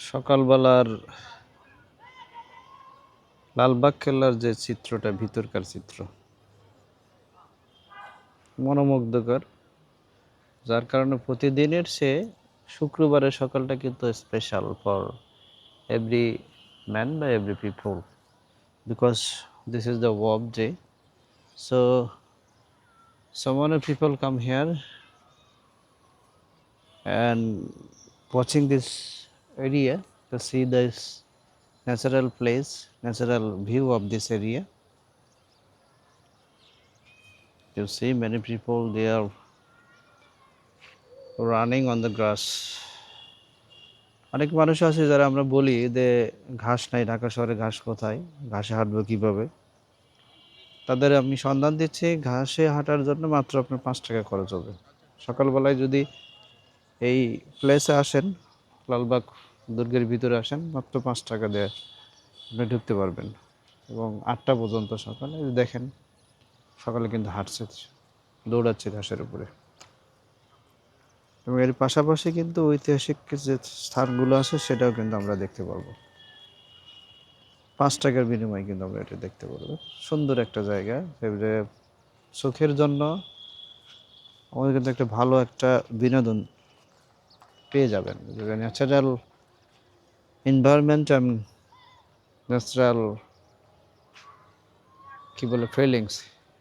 সকালবেলার লালবাগ কেল্লার যে চিত্রটা, ভিতরকার চিত্র, মনোমুগ্ধকর। যার কারণে প্রতিদিনের সে শুক্রবারের সকালটা কিন্তু স্পেশাল ফর এভরি ম্যান বা every people because this is the work day so many people come here and watching this area to see this natural place, natural view of this area. You see many people, they are running on the grass. অনেক মানুষ আছে যারা আমরা বলি যে ঘাস নাই, ঢাকা শহরে ঘাস কোথায়? ঘাসে হাঁটবো কীভাবে? তাদের আমি সন্ধান দিচ্ছি, ঘাসে হাঁটার জন্য মাত্র আপনার পাঁচ টাকা খরচ হবে। সকালবেলায় যদি এই প্লেসে আসেন লালবাগ দুর্গের ভিতরে আসেন, মাত্র পাঁচ টাকা দিয়ে আপনি ঢুকতে পারবেন। এবং আটটা পর্যন্ত সকালে দেখেন, সকালে কিন্তু হাঁটছে, দৌড়াচ্ছে ঘাসের উপরে। এবং এর পাশাপাশি কিন্তু ঐতিহাসিক যে স্থানগুলো আছে, সেটাও কিন্তু আমরা দেখতে পারব। পাঁচ টাকার বিনিময়ে কিন্তু আমরা এটা দেখতে পারব। সুন্দর একটা জায়গা চোখের জন্য আমাদের কিন্তু একটা ভালো একটা বিনোদন পেয়ে যাবেন। ন্যাচারাল এনভায়রনমেন্ট অ্যান্ড ন্যাচারাল কি বলে feelings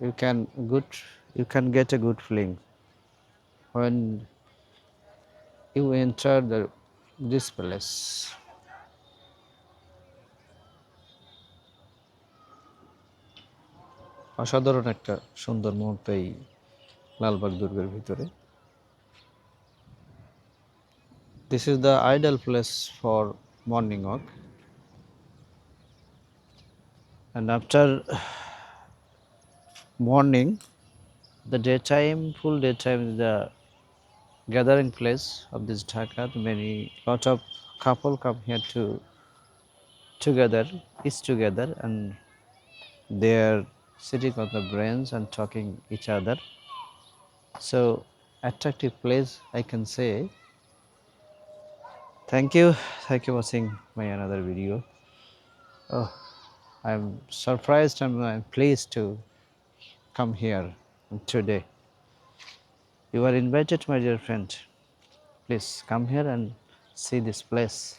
you can good you can get a good feeling when you enter the this place. অসাধারণ একটা সুন্দর মুহূর্ত এই লালবাগ দুর্গের ভিতরে। This is the ideal place for morning walk. And after morning, the daytime, full daytime is the gathering place of this Dhaka. Many lot of couple come here to together, is together, and they are sitting on the branch and talking each other. So attractive place, I can say thank you thank you for watching my another video oh i'm surprised and i'm pleased to come here today. You are invited, my dear friend. Please come here and see this place.